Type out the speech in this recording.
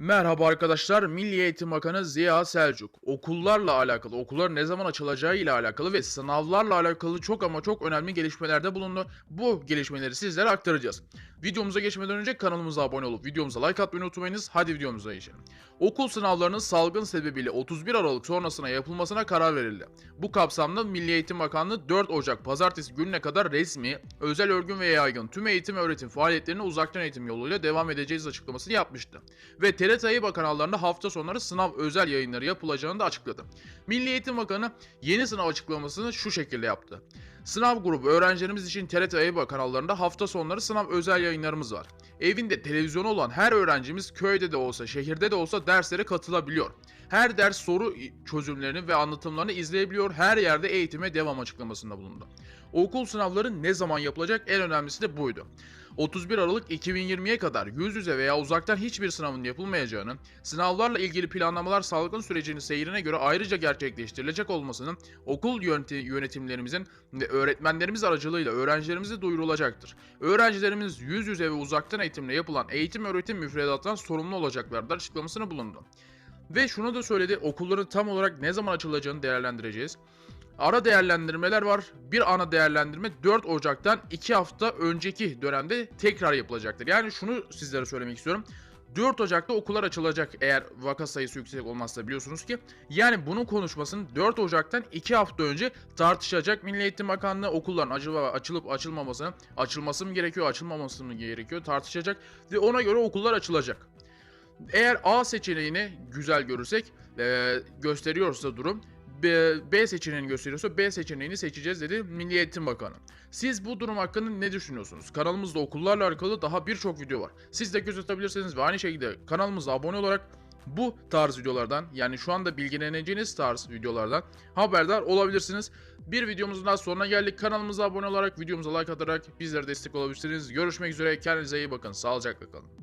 Merhaba arkadaşlar, Milli Eğitim Bakanı Ziya Selçuk, okullarla alakalı, okulların ne zaman açılacağı ile alakalı ve sınavlarla alakalı çok ama çok önemli gelişmelerde bulundu. Bu gelişmeleri sizlere aktaracağız. Videomuza geçmeden önce kanalımıza abone olup videomuza like atmayı unutmayınız. Hadi videomuza geçelim. Okul sınavlarının salgın sebebiyle 31 Aralık sonrasına yapılmasına karar verildi. Bu kapsamda Milli Eğitim Bakanlığı 4 Ocak pazartesi gününe kadar resmi, özel örgün ve yaygın tüm eğitim öğretim faaliyetlerine uzaktan eğitim yoluyla devam edeceğiz açıklamasını yapmıştı. Ve TRT Ayıba kanallarında hafta sonları sınav özel yayınları yapılacağını da açıkladı. Milli Eğitim Bakanı yeni sınav açıklamasını şu şekilde yaptı. Sınav grubu öğrencilerimiz için TRT Ayıba kanallarında hafta sonları sınav özel yayınlarımız var. Evinde televizyonu olan her öğrencimiz köyde de olsa şehirde de olsa derslere katılabiliyor. Her ders soru çözümlerini ve anlatımlarını izleyebiliyor. Her yerde eğitime devam açıklamasında bulundu. Okul sınavları ne zaman yapılacak en önemlisi de buydu. 31 Aralık 2020'ye kadar yüz yüze veya uzaktan hiçbir sınavın yapılmayacağını, sınavlarla ilgili planlamalar salgın sürecinin seyrine göre ayrıca gerçekleştirilecek olmasının okul yöneti- yönetimlerimizin ve öğretmenlerimiz aracılığıyla öğrencilerimize duyurulacaktır. Öğrencilerimiz yüz yüze ve uzaktan eğitimle yapılan eğitim öğretim müfredatından sorumlu olacaklardır açıklamasını bulundu. Ve şunu da söyledi, okulların tam olarak ne zaman açılacağını değerlendireceğiz. Ara değerlendirmeler var. Bir ana değerlendirme 4 Ocak'tan 2 hafta önceki dönemde tekrar yapılacaktır. Yani şunu sizlere söylemek istiyorum. 4 Ocak'ta okullar açılacak eğer vaka sayısı yüksek olmazsa biliyorsunuz ki. Yani bunun konuşmasını 4 Ocak'tan 2 hafta önce tartışacak Milli Eğitim Bakanlığı okulların açılıp açılmamasını, açılması mı gerekiyor, açılmaması mı gerekiyor tartışacak ve ona göre okullar açılacak. Eğer A seçeneğini güzel görürsek, e, gösteriyorsa durum, B, seçeneğini gösteriyorsa B seçeneğini seçeceğiz dedi Milli Eğitim Bakanı. Siz bu durum hakkında ne düşünüyorsunuz? Kanalımızda okullarla alakalı daha birçok video var. Siz de göz atabilirsiniz ve aynı şekilde kanalımıza abone olarak bu tarz videolardan yani şu anda bilgileneceğiniz tarz videolardan haberdar olabilirsiniz. Bir videomuzun daha sonuna geldik. Kanalımıza abone olarak, videomuza like atarak bizlere destek olabilirsiniz. Görüşmek üzere. Kendinize iyi bakın. Sağlıcakla kalın.